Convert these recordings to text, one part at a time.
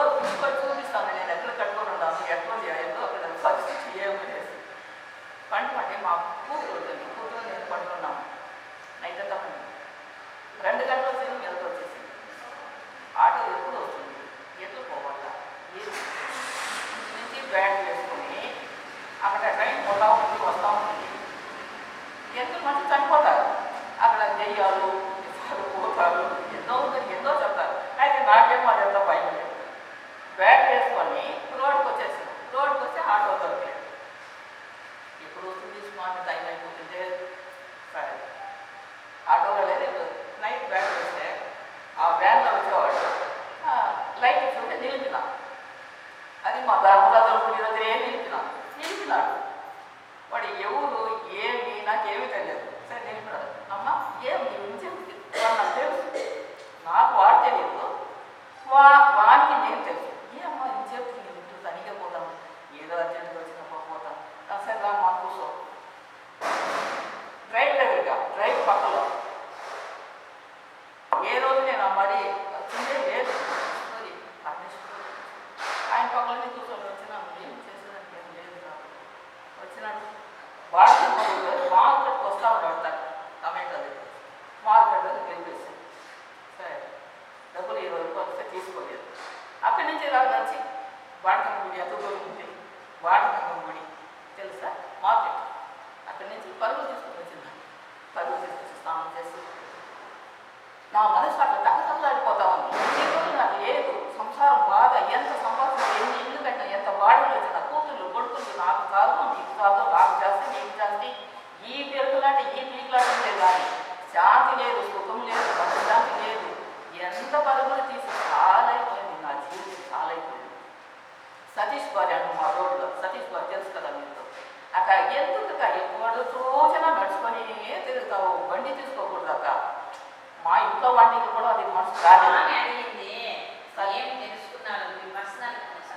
what, what కానీ జాతి లేదు సుఖం లేదు మనశ్శాంతి లేదు. ఎంత పరుగులు తీసి చాలైపోయింది నా జీవితం చాలైపోయింది. సతీష్ గారి అన్న మా రోడ్లో సతీష్ గారు తెలుసు కదా మీతో అక్క ఎందుకు ఎప్పుడు రోజున నడుచుకొని తిరుగుతావు? బండి తీసుకోకూడదు అక్క. మా ఇంట్లో వాటికి కూడా అది మనసు కాదు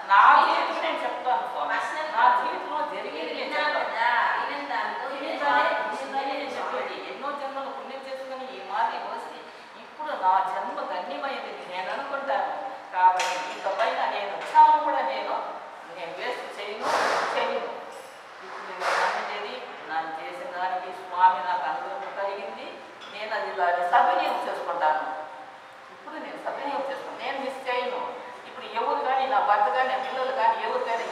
నాకు నేను చెప్తాను నా జన్మ ధన్యమైంది నేను అనుకుంటాను. కాబట్టి ఇకపైన నేను చావు కూడా నేను. నేను వేస్ట్ చేయను చేయను. ఇప్పుడు నేను అనేది నన్ను చేసిన దానికి స్వామి నాకు అనుగ్రహం కలిగింది. నేను అది సవినియోగం చేసుకుంటాను. ఇప్పుడు నేను సద్వినియోగం చేసుకుంటాను. నేను మిస్ చేయను. ఇప్పుడు ఎవరు కానీ నా భర్త కానీ నా పిల్లలు కానీ ఎవరు కానీ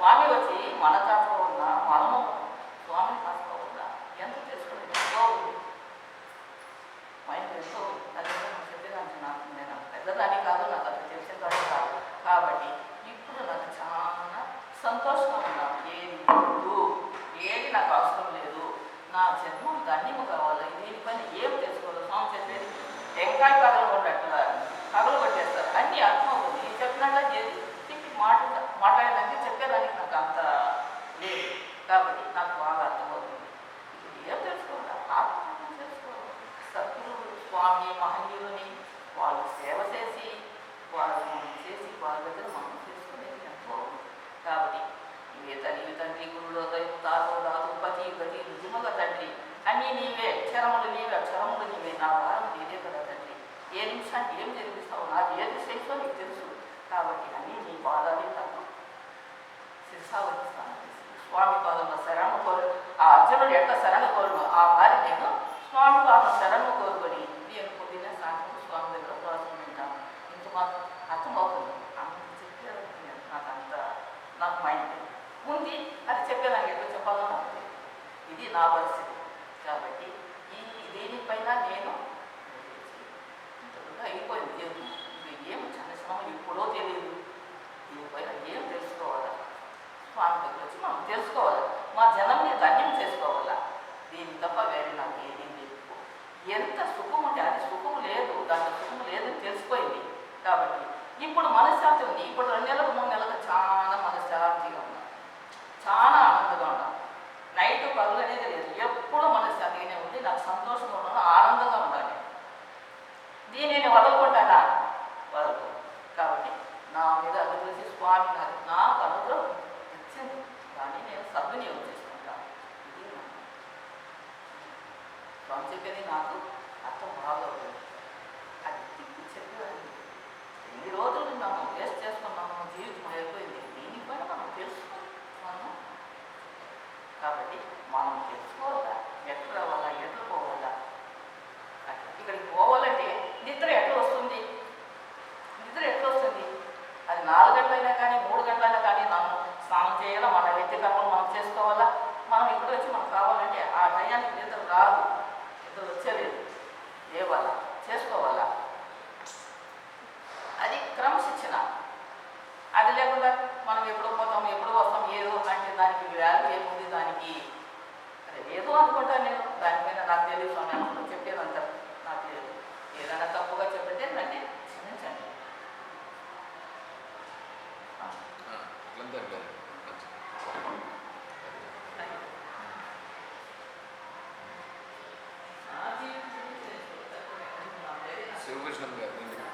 完了个钱，完了账。కార్యక్రమాలు నీవే క్షణములు నీవే నా వారం నీదే కదా ఏ నిమిషానికి ఏం జరిగిస్తావు నాకు ఏది చేసో నీకు తెలుసు. కాబట్టి అని నీ పాదాన్ని తను శిరసావహిస్తాను స్వామి పాదంలో శరణ కోరు. ఆ అర్జునుడు ఎంత శరణ కోరును ఆ వారి నేను స్వామి పాద శరణ కోరుకొని నేను పొద్దున్న సాయంత్రం స్వామి దగ్గర ప్రాసం వింటాను. ఇంత మాత్రం అర్థమవుతుంది. అంత చెప్పారు నాకు అంత నాకు మైండ్ ఉంది. అది చెప్పేదానికి ఎట్లా చెప్పాలో ఇది నా పరిస్థితి. తెలుసుకోవాలి. మా జనంని ధన్యం చేసుకోవాలా? దీని తప్ప వేరే నాకు ఏది లేదు. ఎంత సుఖం ఉంటే అది సుఖం లేదు. దాంట్లో సుఖం లేదని తెలిసిపోయింది. కాబట్టి ఇప్పుడు మనశ్శాంతి ఉంది. ఇప్పుడు రెండు నెలలకు మూడు నెలలకు చాలా మనం ఎప్పుడు పోతాం ఎప్పుడు వస్తాం ఏదో అంటే దానికి వాల్యూ ఏముంది దానికి? అరే ఏదో అనుకుంటాను నేను. దాని మీద నాకు తెలియదు స్వామి అనుకుంటూ చెప్పేదంతా నాకు తెలియదు. ఏదైనా తప్పుగా చెప్పితే నన్ను క్షమించండి ఆ, అట్లంతా లేదు నా జీవితం శివకృష్ణం గారు ఇంటికి.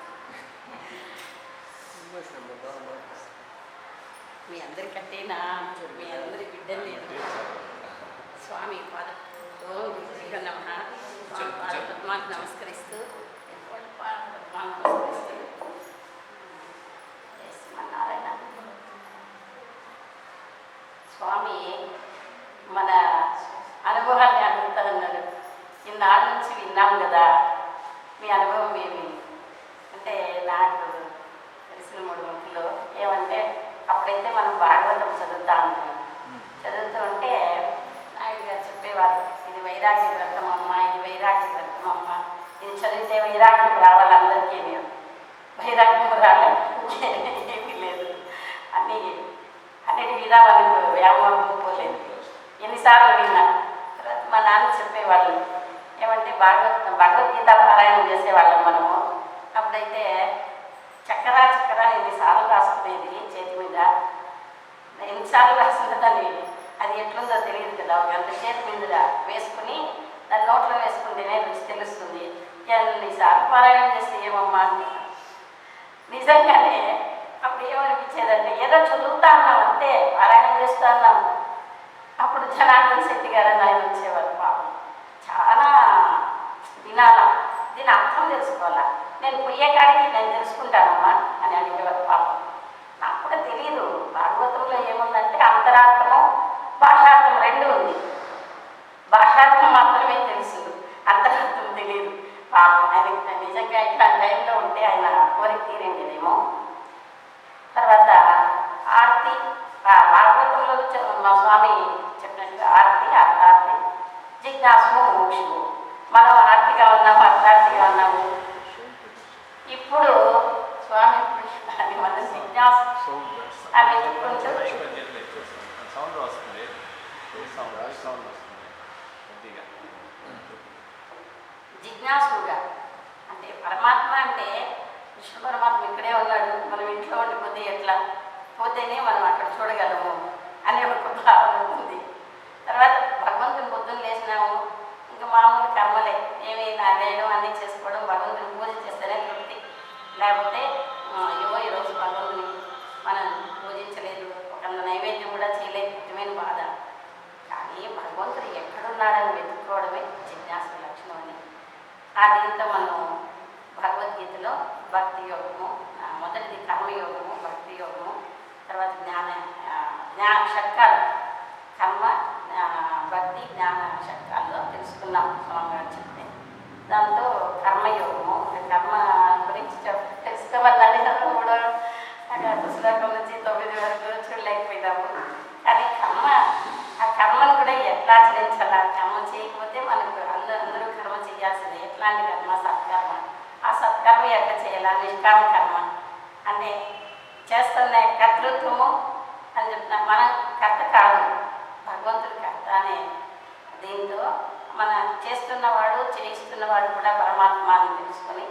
మీ అందరికంటే నా మీ అందరి బిడ్డలు నేను స్వామి పాదతో నమ స్వామి పాదపద్మానికి నమస్కరిస్తూ ఎటువంటి పాదపద్మానికి నమస్కరిస్తూ జై శ్రీమన్నారాయణ. స్వామి మన అనుభవాన్ని అడుగుతా ఉన్నారు ఇన్నాళ్ళ నుంచి విన్నాం కదా మీ అనుభవం ఏమి? అంటే నాకు తెలిసిన మూడు ముఖ్యలో ఏమంటే అప్పుడైతే మనం భాగవతం చదువుతా ఉంటాం. చదువుతూ ఉంటే నాయుడు గారు చెప్పేవారు ఇది వైరాగ్య వ్రతం అమ్మ ఇది వైరాగ్య వ్రతం అమ్మ. ఇది చదివితే వైరాగ్యం రావాలి అందరికీ నేను వైరాగ్యం రాలేదు ఏమీ లేదు. అని అన్నిటి మీద వాళ్ళకు వ్యామోహం పోలేదు. ఎన్నిసార్లు విన్నా. తర్వాత మా నాన్న చెప్పేవాళ్ళు ఏమంటే భాగవత్ భగవద్గీత పారాయణం చేసేవాళ్ళం మనము. అప్పుడైతే చక్కరా చక్కరా ఎన్నిసార్లు రాసుకునేది చేతి మీద. ఎన్నిసార్లు రాసిందో దాన్ని అది ఎట్లుందో తెలియదు కదా. ఒక గంట చేతి మీద వేసుకుని దాని నోట్లో వేసుకుంటేనే రుచి తెలుస్తుంది. ఎన్నిసార్లు పారాయణం చేస్తే ఏమమ్మా నిజంగానే అప్పుడు ఏమనిపించేదంటే ఏదో చదువుతా అన్నాం అంతే పారాయణం చేస్తా అన్నాం. అప్పుడు జనార్దన్ శెట్టి గారు అని ఆయన వచ్చేవారు పాపం చాలా వినాలా దీని అర్థం తెలుసుకోవాలా? నేను పోయే కాడికి నేను తెలుసుకుంటానమ్మా అని అడిగేవారు పాపం. నాకు కూడా తెలియదు భాగవతంలో ఏముందంటే అంతరార్థము భాషార్థం రెండు ఉంది. భాషార్థం మాత్రమే తెలుసు అంతరార్థం తెలియదు పాపం ఆయన నిజంగా ఇట్లా టైంలో ఉంటే ఆయన కోరిక తీరేదేమో తర్వాత ఆర్తి భాగవతంలో మా స్వామి చెప్పినట్టుగా ఆర్తి అర్థార్థి జిజ్ఞాసు మోక్షము. మనం గా ఉన్నాము అట్లాంటిగా ఉన్నాము ఇప్పుడు స్వామి అది మన జిజ్ఞాసు అవి ఎత్తుకుంటూ సౌండ్ వస్తుంది సౌండ్ వస్తుంది జిజ్ఞాసుగా అంటే పరమాత్మ అంటే కృష్ణ పరమాత్మ ఇక్కడే ఉన్నాడు. మనం ఇంట్లో ఉండిపోతే ఎట్లా? పోతేనే మనం అక్కడ చూడగలము అనే ఒక భావన ఉంది తర్వాత భగవంతుని పొద్దున్న లేచినాము ఇంకా మామూలు కర్మలే ఏమి నాదేయడం అన్నీ చేసుకోవడం భగవంతుని పూజ చేస్తేనే తృప్తి లేకపోతే ఆ, అయ్యో ఈరోజు భగవంతుని మనం పూజించలేదు ఒక నైవేద్యం కూడా చేయలేదు నిజమైన బాధ కానీ భగవంతుడు ఎక్కడున్నాడని వెతుక్కోవడమే జిజ్ఞాస లక్షణం అని ఆ దీంతో మనం భగవద్గీతలో భక్తి యోగము ఆ, మొదటిది కర్మయోగము భక్తి యోగము తర్వాత జ్ఞాన ఆ, జ్ఞాన షట్కాలు కర్మ ఆ, భక్తి జ్ఞాన షట్కాల్లో తెలుసుకున్నాం స్వామి గారు చెప్తే దాంతో కర్మయోగము ఇంకా కర్మ గురించి చెప్ తెలుసుకోవాలని మూడో శ్లోకం నుంచి తొమ్మిది వరకు చూడలేకపోయినాము కానీ కర్మ ఆ కర్మను కూడా ఎట్లా ఆచరించాలా కర్మ చేయకపోతే మనకు అందరూ అందరూ కర్మ చేయాల్సిందే ఎట్లాంటి కర్మ సత్కర్మ ఆ సత్కర్మ ఎట్లా చేయాలా నిష్కామ కర్మ అంటే చేస్తున్న కర్తృత్వము అని చెప్తున్నా. మనం కర్త కాదు భగవంతుడు కర్త అనే దీంతో మన చేస్తున్నవాడు చేయిస్తున్నవాడు కూడా పరమాత్మ అని తెలుసుకొని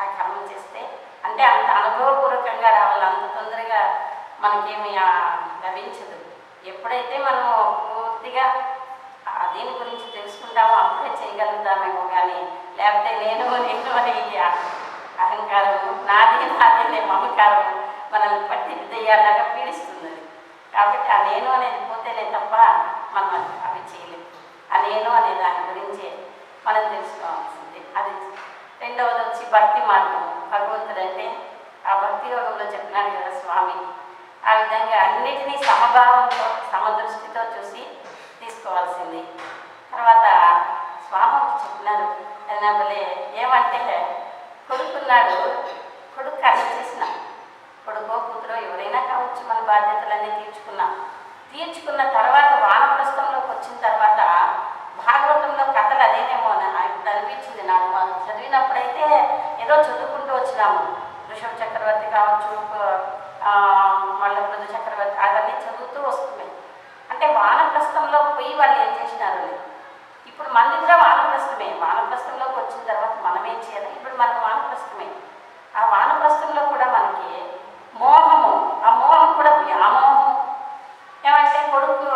ఆ కర్మ చేస్తే అంటే అంత అనుభవపూర్వకంగా రావాలి. అంత తొందరగా మనకేమి లభించదు. ఎప్పుడైతే మనము పూర్తిగా దీని గురించి తెలుసుకుంటామో అప్పుడే చేయగలుగుతామేమో కానీ లేకపోతే నేను నేను అని అహంకారము అహంకారం నాది నాది అనే మనల్ని పట్టి దెయ్యాలాగా పీడిస్తుంది కాబట్టి ఆ నేను అనేది పోతేనే తప్ప మనం అవి చేయలేము ఆ నేను అనే దాని గురించి మనం తెలుసుకోవాల్సింది. అది రెండవది వచ్చి భక్తి మార్గం. భగవంతుడు అంటే ఆ భక్తి యోగంలో చెప్పినాడు కదా స్వామి. ఆ విధంగా అన్నిటినీ సమభావంతో సమదృష్టితో చూసి తీసుకోవాల్సింది. తర్వాత స్వామి చెప్పినారు అన్నబలే ఏమంటే కొడుకున్నాడు కొడుకు కర్మ చేసిన కొడుకో కూతురో ఎవరైనా కావచ్చు మన బాధ్యతలన్నీ తీర్చుకున్నాం. తీర్చుకున్న తర్వాత వానప్రస్థంలోకి వచ్చిన తర్వాత భాగవతంలో కథలు అదేనేమో అని అనిపించింది నాకు. మనం చదివినప్పుడైతే ఏదో చదువుకుంటూ వచ్చినాము. ఋషభ చక్రవర్తి కావచ్చు మళ్ళీ మృదు చక్రవర్తి అవన్నీ చదువుతూ వస్తున్నాయి. అంటే వానప్రస్థంలో పోయి వాళ్ళు ఏం చేసినారు ఇప్పుడు మనది కూడా వానప్రస్థమే. వానప్రస్థంలోకి వచ్చిన తర్వాత మనం ఏం చేయాలి? ఇప్పుడు మనకు వానప్రస్థమే. ఆ వానప్రస్థంలో కూడా మనకి మోహము. ఆ మోహం కూడా వ్యామోహం. ఏమంటే కొడుకు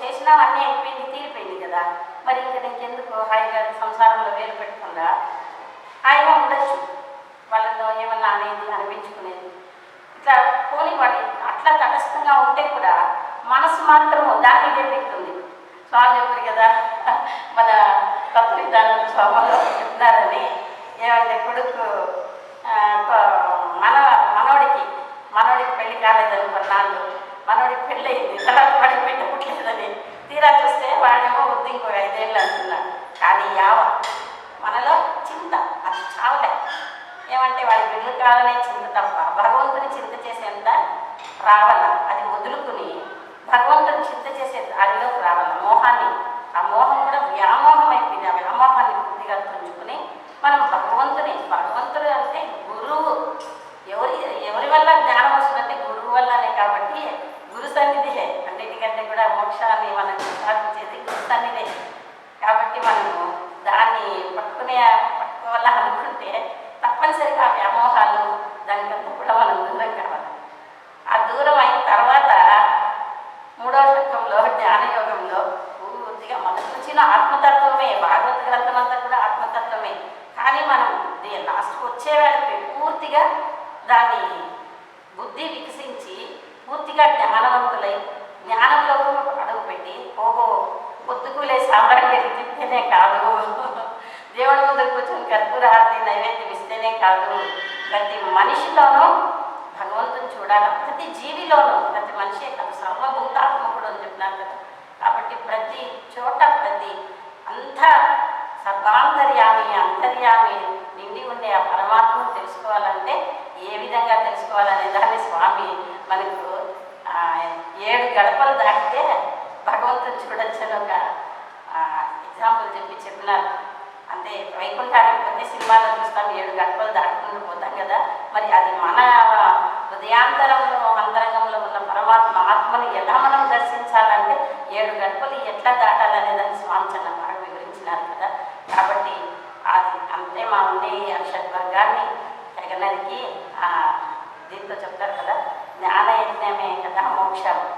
చేసినా అన్నీ అయిపోయింది తీరిపోయింది కదా. మరి ఇంక నీకెందుకు? హాయిగా సంసారంలో వేలు పెట్టకుండా హాయిగా ఉండొచ్చు. వాళ్ళతో ఏమన్నా అనేది అనిపించుకునేది. ఇట్లా పోనీ వాడి అట్లా తటస్థంగా ఉంటే కూడా మనసు మాత్రము దాన్ని పెడుతుంది స్వామి చెప్పారు కదా మన తత్వవిధానం స్వామిలో చెప్తున్నారని. ఏమంటే కొడుకు మనం మన పెళ్ళి కాలేదని కొన్నాళ్ళు. మనోడికి పెళ్ళి అయింది తర్వాత వాడికి పెళ్ళి పుట్టలేదని. తీరా చూస్తే వాడేమో వద్దు ఇంకో ఐదేళ్ళు అంటున్నాడు. కానీ యావ మనలో చింత అది చావలే. ఏమంటే వాడి బిడ్డలు కావాలనే చింత తప్ప భగవంతుని చింత చేసేంత రావాల. అది వదులుకుని భగవంతుని చింత చేసే దారిలోకి రావాల. మోహాన్ని. ఆ మోహం కూడా వ్యామోహం అయిపోయింది ఆ వ్యామోహాన్ని పూర్తిగా తుంచుకుని మనం భగవంతుని భగవంతుడు అంటే గురువు. ఎవరి ఎవరి వల్ల జ్ఞానం కాబట్టి గురు సన్నిధిలే అన్నిటికంటే కూడా మోక్షాన్ని మనం సాధించేది గురు సన్నిధే కాబట్టి మనము దాన్ని పట్టుకునే పట్టుకోవాలని అనుకుంటే తప్పనిసరిగా వ్యామోహాలు దానికంతా కూడా మనం దూరం కావాలి. ఆ దూరం అయిన తర్వాత మూడో శకంలో జ్ఞానయోగంలో పూర్తిగా మొదటి నుంచి ఆత్మతత్వమే భాగవత గ్రంథం అంతా కూడా ఆత్మతత్వమే. కానీ మనం లాస్ట్కి వచ్చే వేళకి పూర్తిగా దాన్ని బుద్ధి వికసి పూర్తిగా జ్ఞానవంతులై జ్ఞానంలో అడుగుపెట్టి ఓహో పొద్దుకూలే సాంబ్రాన్ని తింటేనే కాదు. దేవుడి ముందు కూర్చొని కర్పూర హారతి నైవేద్యం ఇస్తేనే కాదు. ప్రతి మనిషిలోనూ భగవంతుని చూడాలి. ప్రతి జీవిలోనూ ప్రతి మనిషి కాదు సర్వభూతాత్మకుడు అని చెప్పినారు కదా. కాబట్టి ప్రతి చోట ప్రతి అంత సర్వాంతర్యామి అంతర్యామి నిండి ఉండే ఆ పరమాత్మను తెలుసుకోవాలంటే ఏ విధంగా తెలుసుకోవాలనే దాన్ని స్వామి మనకు ఏడు గడపలు దాటితే భగవంతుని చూడొచ్చని ఒక ఎగ్జాంపుల్ చెప్పి చెప్పినారు. అంటే వైకుంఠానికి పోతే సినిమాలో చూస్తాం ఏడు గడపలు దాటుకుంటూ పోతాం కదా. మరి అది మన హృదయాంతరంలో అంతరంగంలో ఉన్న పరమాత్మ ఆత్మను ఎలా మనం దర్శించాలంటే ఏడు గడపలు ఎట్లా దాటాలనే దాన్ని స్వామి చాలా బాగా వివరించినారు కదా. కాబట్టి అది అంతే మా ఉండే ఈ అక్షత్ వర్గాన్ని దీంతో చెప్తారు కదా. జ్ఞాన యజ్ఞమే కదా మోక్షం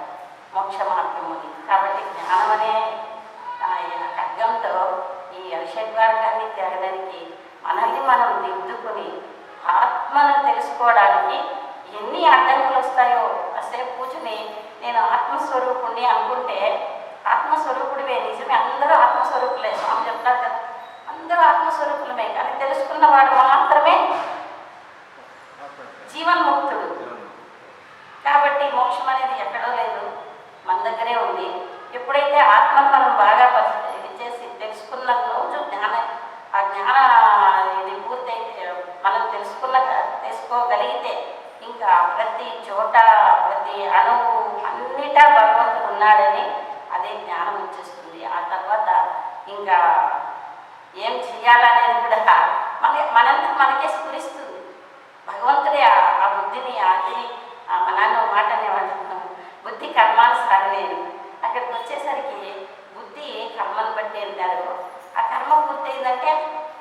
మోక్ష మార్గము కాబట్టి జ్ఞానం అనే ఈ ఖడ్గంతో ఈ అరిషడ్ వర్గాన్ని మనల్ని మనం దిద్దుకుని ఆత్మను తెలుసుకోవడానికి ఎన్ని అడ్డంకులు వస్తాయో అసలే కూర్చుని నేను ఆత్మస్వరూపుణ్ణి అనుకుంటే ఆత్మస్వరూపుడివే నిజమే. అందరూ ఆత్మస్వరూపులే. స్వామి చెప్తారు కదా. అందరూ ఆత్మస్వరూపులమే. కానీ తెలుసుకున్నవాడు మాత్రమే జీవన్ముక్తుడు. కాబట్టి మోక్షం అనేది ఎక్కడో లేదు. మన దగ్గరే ఉంది. ఎప్పుడైతే ఆత్మను మనం బాగా ఇది చేసి తెలుసుకున్న రోజు జ్ఞాన ఆ జ్ఞాన ఇది పూర్తయితే మనం తెలుసుకున్న తెలుసుకోగలిగితే ఇంకా ప్రతి చోట ప్రతి అణువు అన్నిటా భగవంతుడు ఉన్నాడని అదే జ్ఞానం వచ్చేస్తుంది. ఆ తర్వాత ఇంకా ఏం చేయాలనేది కూడా మన మనంతా మనకే స్ఫురిస్తుంది. భగవంతుడే ఆ బుద్ధిని ఆదిని ఆ మా నాన్న మాట అనేవాళ్ళు. బుద్ధి కర్మానుసారనే అక్కడికి వచ్చేసరికి బుద్ధి కర్మను బట్టి వెళ్తారు ఆ కర్మ పూర్తయిందంటే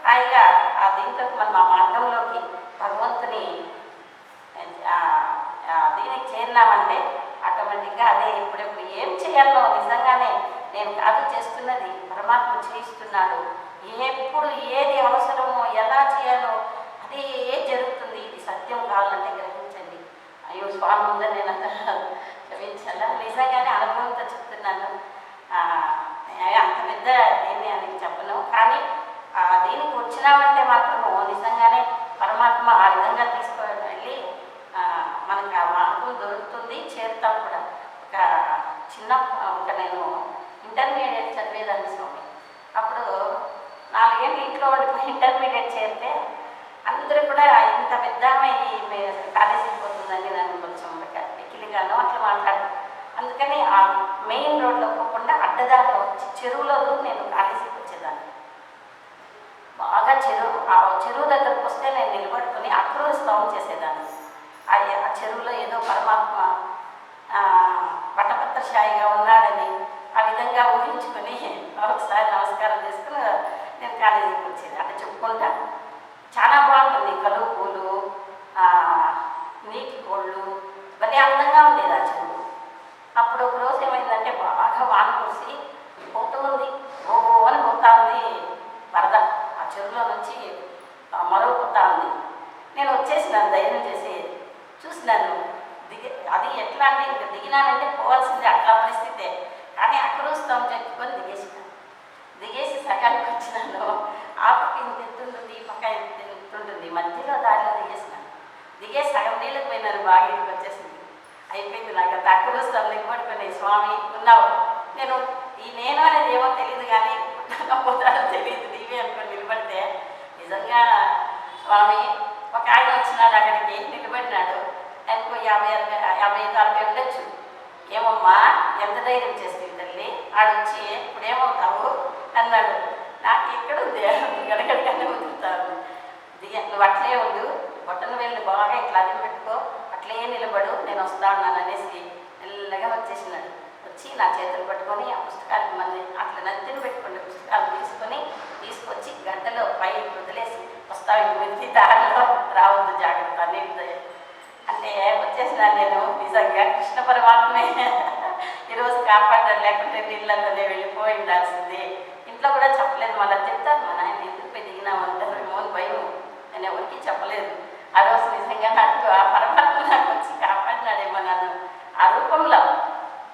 హాయిగా ఆ దీంట్లోకి మనం ఆ, ఆ, దీనికి చేరినామంటే ఆటోమేటిక్గా అదే ఇప్పుడెప్పుడు ఏం చేయాలో నిజంగానే నేను కాదు చేస్తున్నది పరమాత్మ చేయిస్తున్నాడు. ఎప్పుడు ఏది అవసరమో ఎలా చేయాలో అదే జరుగుతుంది. ఇది సత్యం కావాలంటే అయ్యో స్వామి ఉందని నేను అంత క్షమించాలా? నిజంగానే అనుభవంతో చెప్తున్నాను. అంత పెద్ద ఏమి అని చెప్పను. కానీ దీనికి వచ్చినామంటే మాత్రము నిజంగానే పరమాత్మ ఆ విధంగా తీసుకొని వెళ్ళి మనకు ఆ మార్గం దొరుకుతుంది చేరుతాం కూడా. ఒక చిన్న ఒక నేను ఇంటర్మీడియట్ చదివేదాన్ని స్వామి. అప్పుడు నాలుగేళ్ళు ఇంట్లో ఉండిపోయి ఇంటర్మీడియట్ చేరితే కూతురు కూడా ఇంత పెద్ద అమ్మాయి మీ కాలేజీకి పోతుందని నన్ను కొంచెం ఎక్కిలిగాను అట్లా మాట్లాడారు అందుకని ఆ మెయిన్ రోడ్లో పోకుండా అడ్డదారిలో వచ్చి చెరువులో నేను కాలేజీకి వచ్చేదాన్ని బాగా చెరువు ఆ చెరువు దగ్గరకు వస్తే నేను నిలబడుకొని అక్రూర స్తవం చేసేదాన్ని. ఆ చెరువులో ఏదో పరమాత్మ పట్టపత్రశాయిగా పటపత్రశాయిగా ఉన్నాడని ఆ విధంగా ఊహించుకొని ఒకసారి నమస్కారం చేసుకుని నేను కాలేజీకి వచ్చేది. అట్లా చెప్పుకుంటాను చాలా బాగుంటుంది. కలువ పూలు నీటి కోళ్ళు భలే అందంగా ఉండేది ఆ చెరువు. అప్పుడు ఒక రోజు ఏమైందంటే బాగా వాన కురిసి పోతూ ఉంది ఓ అని పోతా ఉంది వరద. ఆ చెరువులో నుంచి మరో పోతా ఉంది. నేను వచ్చేసినాను ధైర్యం చేసి చూసినాను. దిగి అది ఎట్లా అంటే ఇంక దిగినానంటే పోవాల్సిందే అట్లా పరిస్థితే. కానీ అక్కడ వస్తాం చెప్పుకొని దిగేసినాను దిగేసి సగానికి వచ్చినాను. ఆ పక్క ఇంత ఎత్తుంటుంది ఈ పక్క ఇంత ఎత్తుంటుంది మధ్యలో దారిలో దిగేసినాను దిగేసి సగం నీళ్ళకి పోయినాను బాగా ఇంటికి వచ్చేసింది. అయిపోయింది నాకు తక్కువ అక్కడ ఇవ్వబడిపోయినాయి స్వామి ఉన్నావు. నేను ఈ నేను అనేది ఏమో తెలియదు కానీ పోతాడో తెలియదు నీవే అనుకుని నిలబడితే నిజంగా స్వామి ఒక ఆయన వచ్చినాడు అక్కడికి నిలబడినాడు. ఆయనకు యాభై అరవై యాభై ఐదు అరవై ఉండొచ్చు. ఏమమ్మా ఎంత ధైర్యం చేస్తుంది తల్లి? ఆడొచ్చి ఇప్పుడేమవుతావు? అన్నాడు. నాకు ఇక్కడ ఉంది. గడగడగానే వదులుతాను దిగ నువ్వు అట్లే ఉండు. బొట్టను వెళ్ళి బాగా ఇట్లా అది పెట్టుకో. అట్లే నిలబడు. నేను వస్తా ఉన్నాను అనేసి మెల్లగా వచ్చేసినాడు. వచ్చి నా చేతులు పట్టుకొని ఆ పుస్తకాలకు మళ్ళీ అట్లా నద్దిని పెట్టుకుంటే పుస్తకాలు తీసుకొని తీసుకొచ్చి గంటలో పై వదిలేసి వస్తావు ఇంక దారిలో. రావద్దు జాగ్రత్త అనేది అంటే వచ్చేసినాను నేను. నిజంగా కృష్ణ పరమాత్మే. ఈరోజు కాపాడారు లేకుంటే నీళ్ళలోనే వెళ్ళిపోయి ఉండాల్సిందే. ఇంట్లో కూడా చెప్పలేదు. మళ్ళీ చెప్తారు మా నాయన ఎందుకు దిగినాము అంటారు ఏమో అని భయం. నేను ఎవరికి చెప్పలేదు. ఆ రోజు నిజంగా నాకు ఆ పరమాత్మ నాకు వచ్చి కాపాడినాడేమో నన్ను. ఆ రూపంలో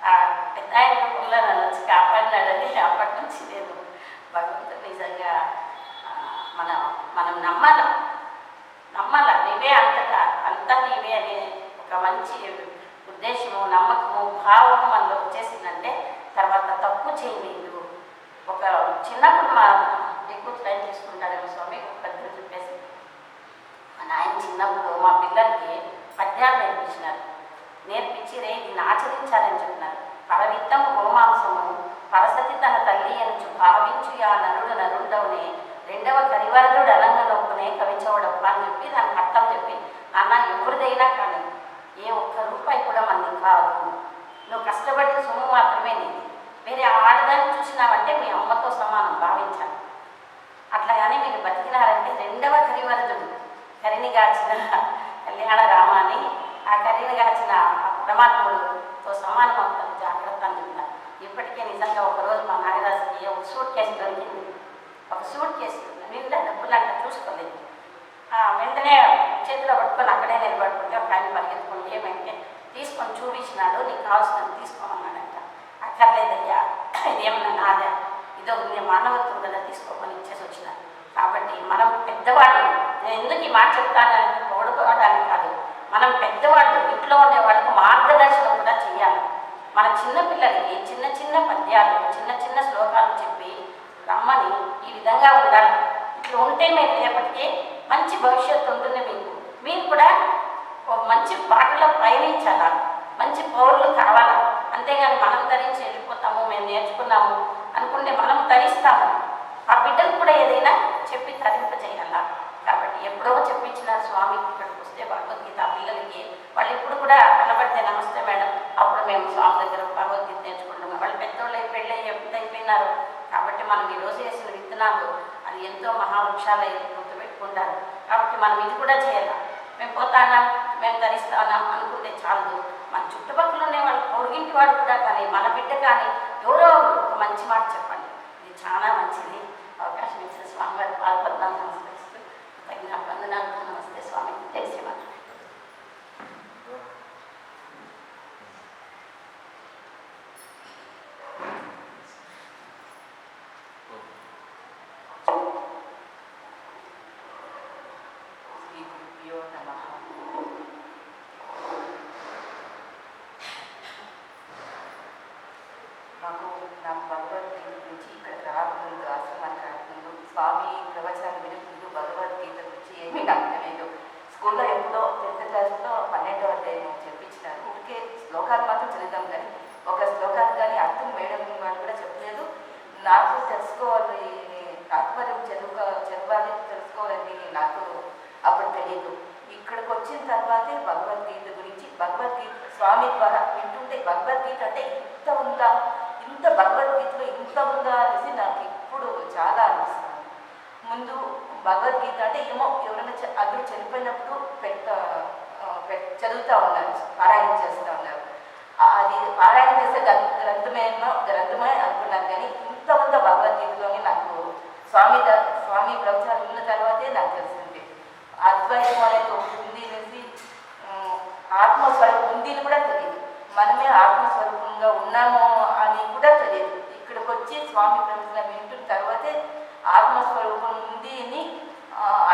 ఆ పెద్ద ఆయన రూపంలో నన్ను వచ్చి కాపాడినాడని అప్పటి నుంచి నేను భగవంతుడు నిజంగా మనం మనం నమ్మాలి. నమ్మాల. నీవే అంతటా అంతా నీవే అనే ఒక మంచి ఉద్దేశము నమ్మకము భావము మనలో వచ్చేసిందంటే తర్వాత తప్పు చేయలేదు ఒక చిన్నప్పుడు మా ఎక్కువ ట్రైన్ చేసుకుంటారేమో స్వామి ఒక పెద్ద చెప్పేసి. మా నాయన చిన్నప్పుడు మా పిల్లలకి పద్యాలు నేర్పించినారు. నేర్పించి రే దీన్ని ఆచరించాలని చెప్పినారు. పరవిత్తం గోమాంసము పరసతి తన తల్లి అని భావించు ఆ నరుడు నరుండవునే రెండవ కరివరదుడు అలంగనొప్పునే కవిచవడప్ప అని చెప్పి దానికి అర్థం చెప్పి నాన్న ఎవరిదైనా కానీ ఏ ఒక్క రూపాయి కూడా మనకి కాదు. నువ్వు కష్టపడిన సొమ్ము మాత్రమే నీది. వేరే ఆడదాన్ని చూసినావంటే మీ అమ్మతో సమానం భావించాలి. అట్లాగానే మీరు బతికినారంటే రెండవ కరివరదుడు కరిని గాచిన కళ్యాణ రామాని ఆ కరిని గాచిన పరమాత్ముడుతో సమానం అవుతారు జాగ్రత్త అని ఇప్పటికే నిజంగా ఒకరోజు మా నాగరాజుకి ఒక సూట్ కేసు దొరికింది. ఒక సూట్ కేసు నిండా డబ్బులు అంట చూసుకోలేదు వెంటనే చేతిలో పట్టుకొని అక్కడే నిలబడుకుంటే ఒక ఆయన పరిగెత్తుకుంటే ఏమంటే తీసుకొని చూపించినాడు నీకు కావాల్సినది తీసుకోమన్నాడు. అక్కర్లేదయ్యా ఇదేమన్నా నాదే? ఇదొక నీ మానవత్వం కదా తీసుకోమని ఇచ్చేసి వచ్చిన. కాబట్టి మనం పెద్దవాళ్ళు. నేను ఎందుకు ఈ మాట చెప్తానని పొగడుకోవడానికి కాదు. మనం పెద్దవాళ్ళు ఇంట్లో ఉండే వాళ్ళకు మార్గదర్శనం కూడా చేయాలి మన చిన్నపిల్లలకి చిన్న చిన్న పద్యాలు చిన్న చిన్న శ్లోకాలు చెప్పి రమ్మని ఈ విధంగా ఉండాలి. ఇట్లా ఉంటే మీరు రేపటికి మంచి భవిష్యత్తు ఉంటుంది మీకు. మీరు కూడా ఒక మంచి బాటలో పయనించాలా? మంచి పౌరులు కావాలా? అంతేగాని మనం ధరించి వెళ్ళిపోతాము మేము నేర్చుకున్నాము అనుకుంటే మనం ధరిస్తాము. ఆ బిడ్డలు కూడా ఏదైనా చెప్పి తరింపజేయాలా? కాబట్టి ఎప్పుడో చెప్పించిన స్వామి ఇక్కడికి వస్తే భగవద్గీత ఆ పిల్లలకి వాళ్ళు ఇప్పుడు కూడా కనబడితే నమస్తే మేడం అప్పుడు మేము స్వామి దగ్గర భగవద్గీత నేర్చుకుంటాము. వాళ్ళు పెద్దోళ్ళు పెళ్ళి ఎప్పుడు అయిపోయినారు? కాబట్టి మనం ఈరోజు వేసిన విత్తనాలు అది ఎంతో మహావృక్షాలు గుర్తుపెట్టుకుంటారు. కాబట్టి మనం ఇది కూడా చేయాలి? మేము పోతాన్నాం మేము ధరిస్తానా అనుకుంటే చాలు మన చుట్టుపక్కల ఉండే వాళ్ళ పొరుగింటి వాడు కూడా కానీ మన బిడ్డ కానీ ఎవరో ఒక మంచి మాట చెప్పండి. ఇది చాలా మంచిది. అవకాశం ఇచ్చిన స్వామివారి పాల్పడదాం నమస్కరిస్తూ తగిన వందనాలు నమస్తే స్వామి జై శ్రీమాత శ్రీ గురుభ్యో నమః మాకు నాకు భగవద్గీత గురించి ఇక్కడ రాకముందు ఆశ్రమానికి రాకముందు స్వామి ప్రవచనాలు వినకముందు భగవద్గీత గురించి ఏమీ నాకు తెలియదు స్కూల్లో ఎప్పుడో టెన్త్ క్లాస్లో పన్నెండవ అధ్యాయం చెప్పించినారు ఊరికే శ్లోకాలు మాత్రం చదివాం కానీ ఒక శ్లోకాలు కానీ అర్థం మేడం వాళ్ళు కూడా చెప్పలేదు నాకు తెలుసుకోవాలి తాత్పర్యం చదువుకో చదవాలి తెలుసుకోవాలని నాకు అప్పుడు తెలియదు ఇక్కడికి వచ్చిన తర్వాతే భగవద్గీత గురించి భగవద్గీత స్వామి ద్వారా వింటుంటే భగవద్గీత అంటే ఇంత ఉందా? ఇంత భగవద్గీతలో ఇంత ఉందా అనేసి నాకు ఇప్పుడు చాలా అనిపిస్తుంది. ముందు భగవద్గీత అంటే ఏమో ఎవరైనా చ- అందరూ చనిపోయినప్పుడు పెట్ట ఆ, చదువుతూ ఉన్నారు పారాయణ చేస్తూ ఉన్నారు. అది పారాయణ చేసే గ్రంథమేనో గ్రంథమే అనుకున్నాను కానీ ఇంత ఉందా భగవద్గీతలోని నాకు స్వామి ద- స్వామి ప్రవచనాలు ఉన్న తర్వాతే నాకు తెలిసింది. అద్వైతం అనేది ఒకటి ఉంది అనేసి ఉమ్, ఆత్మస్వరూపం ఉంది అని కూడా తెలియదు. మనమే ఆత్మస్వరూపంగా ఉన్నాము అని కూడా తెలియదు. ఇక్కడికి వచ్చి స్వామి ప్రవచనం వింటున్న తర్వాతే ఆత్మస్వరూపం ఉంది అని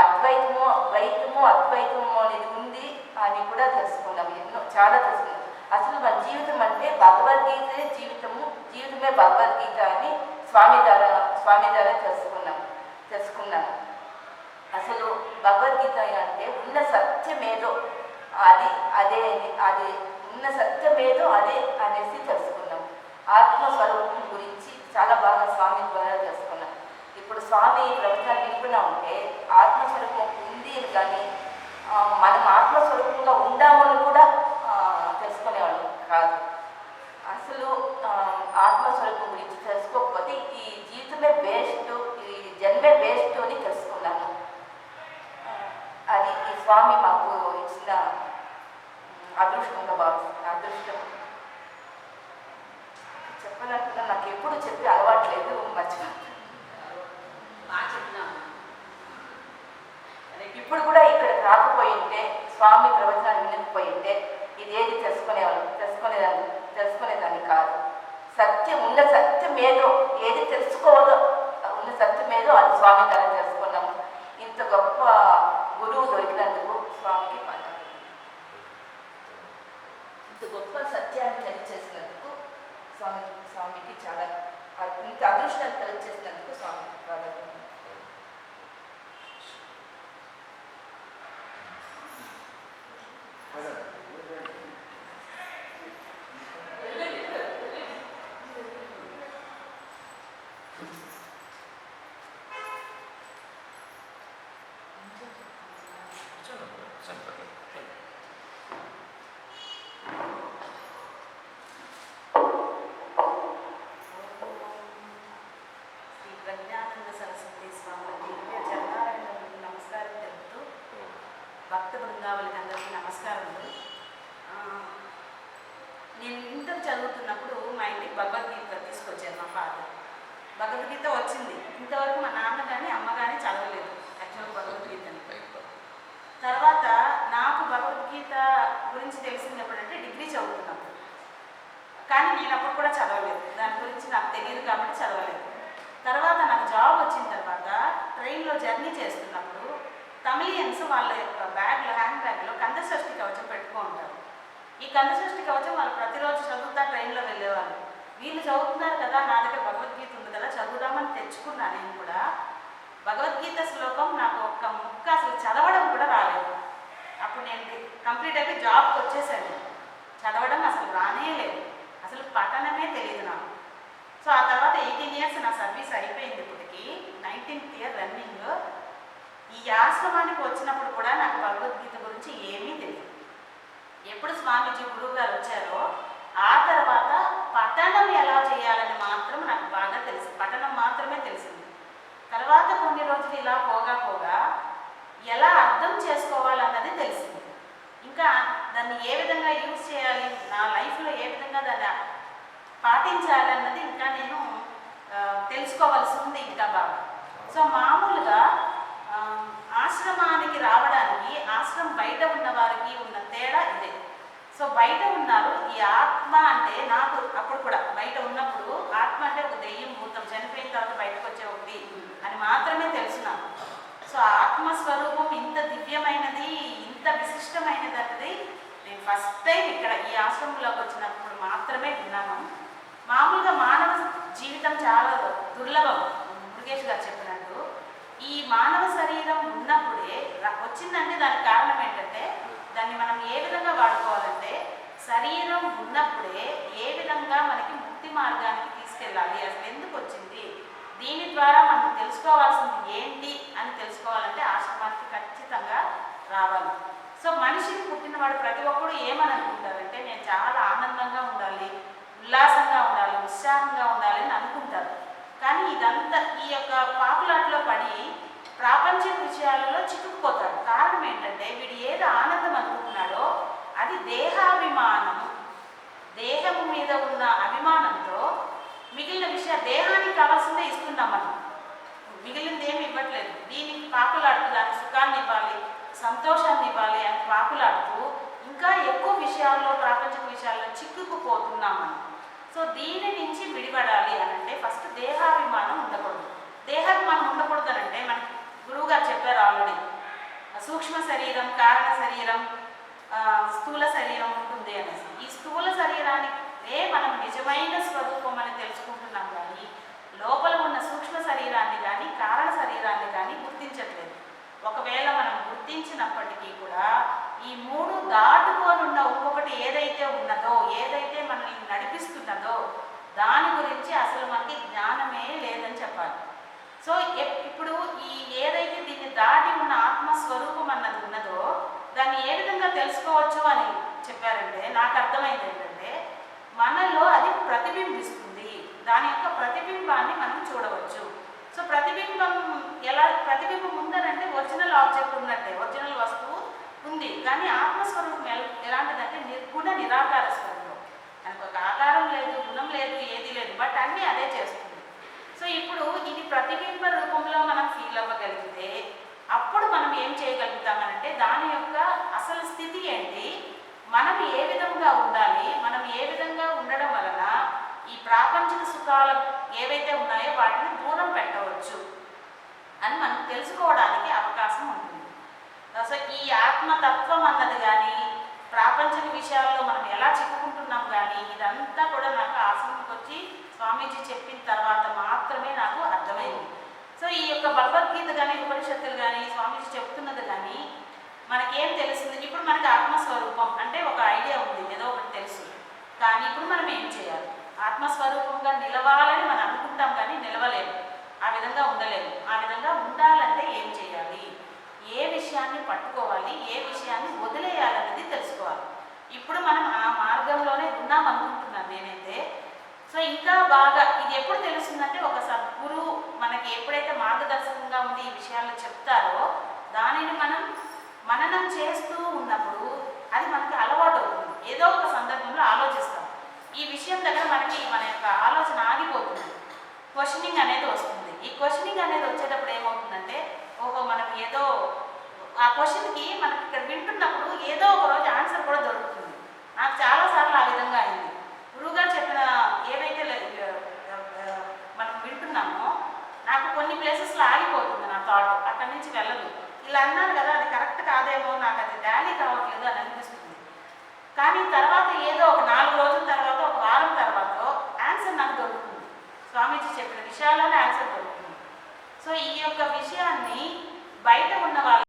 అద్వైతము ద్వైతము అద్వైతము అనేది ఉంది అని కూడా తెలుసుకున్నాం ఎన్నో చాలా తెలుసుకున్నాం. అసలు మన జీవితం అంటే భగవద్గీతే జీవితము జీవితమే భగవద్గీత అని స్వామి ద్వారా స్వామి ద్వారా తెలుసుకున్నాం తెలుసుకున్నాను అసలు భగవద్గీత అంటే ఉన్న సత్యమేదో అది అదే అది ఉన్న సత్యమేదో అదే అనేసి తెలుసుకున్నాం. ఆత్మస్వరూపం గురించి చాలా బాగా స్వామి ద్వారా తెలుసుకున్నాం. ఇప్పుడు స్వామి ప్రవచనాలు వినుకున్నా ఉంటే ఆత్మస్వరూపం ఉంది కానీ మనం ఆత్మస్వరూపంగా ఉండామని కూడా తెలుసుకునేవాళ్ళం కాదు. అసలు ఆత్మస్వరూపం గురించి తెలుసుకోకపోతే ఈ జీవితమే వేస్ట్ ఈ జన్మే వేస్ట్ అని తెలుసుకున్నాను అది ఈ స్వామి మాకు ఇచ్చిన అదృష్టంగా భావిస్తున్నాను అదృష్టం. చెప్పాలనుకున్నా నాకు ఎప్పుడు చెప్పి అలవాట్లేదు మర్చిపోతాను ఇప్పుడు కూడా ఇక్కడికి రాకపోయింటే స్వామి ప్రవచనాలు వినకపోయింటే ఇది ఏది తెలుసుకునేవాళ్ళు? తెలుసుకునేదాన్ని తెలుసుకునేదాన్ని కాదు. సత్యం ఉన్న సత్యం ఏదో ఏది తెలుసుకోవాలో ఉన్న సత్యం ఏదో అది స్వామి ద్వారా ఎప్పుడు స్వామీజీ గురువు గారు వచ్చారో ఆ తర్వాత పఠనం ఎలా చేయాలని మాత్రం నాకు బాగా తెలిసింది పఠనం మాత్రమే తెలిసింది. తర్వాత కొన్ని రోజులు ఇలా పోగా పోగా ఎలా అర్థం చేసుకోవాలన్నది తెలిసింది. ఇంకా దాన్ని ఏ విధంగా యూజ్ చేయాలి నా లైఫ్లో ఏ విధంగా దాన్ని పాటించాలన్నది ఇంకా నేను తెలుసుకోవాల్సి ఉంది ఇంకా బాగా. సో మామూలుగా ఆశ్రమానికి రావడానికి ఆశ్రమం బయట ఉన్న వారికి ఉన్న తేడా ఇదే. సో బయట ఉన్నారు. ఈ ఆత్మ అంటే నాకు అప్పుడు కూడా బయట ఉన్నప్పుడు ఆత్మ అంటే ఒక దెయ్యం భూతం చనిపోయిన తర్వాత బయటకు వచ్చే ఒకటి అని మాత్రమే తెలుసు నాకు. సో ఆత్మస్వరూపం ఇంత దివ్యమైనది ఇంత విశిష్టమైనది అన్నది నేను ఫస్ట్ టైం ఇక్కడ ఈ ఆశ్రమంలోకి వచ్చినప్పుడు మాత్రమే విన్నాను. మామూలుగా మానవ జీవితం చాలా దుర్లభం మురుగేష్ గారు చెప్పినట్టు. ఈ మానవ శరీరం ఉన్నప్పుడే ర- వచ్చిందంటే దానికి కారణం ఏంటంటే దాన్ని మనం ఏ విధంగా వాడుకోవాలంటే శరీరం ఉన్నప్పుడే ఏ విధంగా మనకి ముక్తి మార్గానికి తీసుకెళ్ళాలి అసలు ఎందుకు వచ్చింది దీని ద్వారా మనం తెలుసుకోవాల్సింది ఏంటి అని తెలుసుకోవాలంటే ఆశ్రమానికి ఖచ్చితంగా రావాలి సో మనిషిని పుట్టినవాడు ప్రతి ఒక్కరు ఏమని అనుకుంటారంటే నేను చాలా ఆనందంగా ఉండాలి ఉల్లాసంగా ఉండాలి ఉత్సాహంగా ఉండాలి అని అనుకుంటారు కానీ ఇదంతా ఈ యొక్క పాపులాట్లో పడి ప్రాపంచిక విషయాలలో చిక్కుకుపోతాడు కారణం ఏంటంటే వీడు ఏది ఆనందం అనుకుంటున్నాడో అది దేహాభిమానం దేహము మీద ఉన్న అభిమానంతో మిగిలిన విషయ దేహానికి కావాల్సిందే ఇస్తున్నాం మనం మిగిలింది ఏమి ఇవ్వట్లేదు దీనికి పాకులాడుతూ దాని సుఖాన్ని ఇవ్వాలి సంతోషాన్ని ఇవ్వాలి అని పాకులాడుతూ ఇంకా ఎక్కువ విషయాల్లో ప్రాపంచిక విషయాల్లో చిక్కుకుపోతున్నాం మనం సో దీని నుంచి విడిపడాలి అని అంటే ఫస్ట్ దేహాభిమానం ఉండకూడదు దేహాభిమానం ఉండకూడదు అని అంటే మనకి గురువు గారు చెప్పారు ఆల్రెడీ సూక్ష్మ శరీరం కారణ శరీరం స్థూల శరీరం ఉంటుంది అనేసి. ఈ స్థూల శరీరానికే మనం నిజమైన స్వరూపం అని తెలుసుకుంటున్నాం కానీ లోపల ఉన్న సూక్ష్మ శరీరాన్ని కానీ కారణ శరీరాన్ని కానీ గుర్తించట్లేదు. ఒకవేళ మనం గుర్తించినప్పటికీ కూడా ఈ మూడు దాటుకొని ఉన్న ఇంకొకటి ఏదైతే ఉన్నదో ఏదైతే మనల్ని నడిపిస్తున్నదో దాని గురించి అసలు మనకి జ్ఞానమే లేదని చెప్పాలి. సో ఇప్పుడు ఈ ఏదైతే దీన్ని దాటి ఉన్న ఆత్మస్వరూపం అన్నది ఉన్నదో దాన్ని ఏ విధంగా తెలుసుకోవచ్చు అని చెప్పారంటే నాకు అర్థమైంది ఏంటంటే మనలో అది ప్రతిబింబిస్తుంది. దాని యొక్క ప్రతిబింబాన్ని మనం చూడవచ్చు. సో ప్రతిబింబం ఎలా ప్రతిబింబం ఉందనంటే ఒరిజినల్ ఆబ్జెక్ట్ ఉన్నట్టే ఒరిజినల్ వస్తువు ఉంది. కానీ ఆత్మస్వరూపం ఎలాంటిదంటే నిర్గుణ నిరాకార స్వరూపం. దానికి ఒక ఆకారం లేదు గుణం లేదు ఏది లేదు బట్ అన్నీ అదే చేస్తుంది. సో ఇప్పుడు ఇది ప్రతిబింబ రూపంలో మనం ఫీల్ అవ్వగలిగితే అప్పుడు ఏం చేయగలుగుతామనంటే దాని యొక్క అసలు స్థితి ఏంటి? మనం ఏ విధంగా ఉండాలి? మనం ఏ విధంగా ఉండడం వలన ఈ ప్రాపంచిక సుఖాలు ఏవైతే ఉన్నాయో వాటిని దూరం పెట్టవచ్చు అని మనం తెలుసుకోవడానికి అవకాశం ఉంటుంది. సో ఈ ఆత్మతత్వం అన్నది కానీ ప్రాపంచిక విషయాల్లో మనం ఎలా చిక్కుకుంటున్నాం కానీ ఇదంతా కూడా నాకు ఆశ్రమంకి వచ్చి స్వామీజీ చెప్పిన తర్వాత మాత్రమే నాకు అర్థమైంది. సో ఈ యొక్క భగవద్గీత కానీ ఉపనిషత్తులు కానీ స్వామీజీ చెప్తున్నది కానీ మనకేం తెలుస్తుంది? ఇప్పుడు మనకి ఆత్మస్వరూపం అంటే ఒక ఐడియా ఉంది ఏదో ఒకటి తెలుసు. కానీ ఇప్పుడు మనం ఏం చేయాలి? ఆత్మస్వరూపంగా నిలవాలని మనం అనుకుంటాం కానీ నిలవలేము. ఆ విధంగా ఉండలేము. ఆ విధంగా ఉండాలంటే ఏం చేయాలి? ఏ విషయాన్ని పట్టుకోవాలి? ఏ విషయాన్ని వదిలేయాలనేది తెలుసుకోవాలి. ఇప్పుడు మనం ఆ మార్గంలోనే ఉన్నాం అనుకుంటున్నాను నేనైతే. సో ఇంకా బాగా ఇది ఎప్పుడు తెలుస్తుందంటే ఒక సద్గురు మనకి ఎప్పుడైతే మార్గదర్శకంగా ఉండి ఈ విషయాలు చెప్తారో దానిని మనం మననం చేస్తూ ఉన్నప్పుడు అది మనకి అలవాటు అవుతుంది ఏదో ఒక సందర్భంలో ఆలోచిస్తాం. ఈ విషయం దగ్గర మనకి మన యొక్క ఆలోచన ఆగిపోతుంది. క్వశ్చనింగ్ అనేది వస్తుంది. ఈ క్వశ్చనింగ్ అనేది వచ్చేటప్పుడు ఏమవుతుందంటే ఓహో మనకి ఏదో ఆ క్వశ్చన్కి మనకి ఇక్కడ వింటున్నప్పుడు ఏదో ఒక రోజు ఆన్సర్ కూడా దొరుకుతుంది. నాకు చాలాసార్లు ఆ విధంగా అయింది. గురువుగారు చెప్పిన ఏవైతే మనం వింటున్నామో నాకు కొన్ని ప్లేసెస్లో ఆగిపోతుంది నా థాట్ అక్కడి నుంచి వెళ్ళదు. ఇలా అన్నారు కదా అది కరెక్ట్ కాదేమో నాకు అది డాలీ కావట్లేదు అని అనిపిస్తుంది. కానీ తర్వాత ఏదో ఒక నాలుగు రోజుల తర్వాత ఒక వారం తర్వాత ఆన్సర్ నాకు దొరుకుతుంది. స్వామీజీ చెప్పిన విషయాల్లోనే ఆన్సర్ దొరుకుతుంది. సో ఈ యొక్క విషయాన్ని బయట ఉన్న వాళ్ళు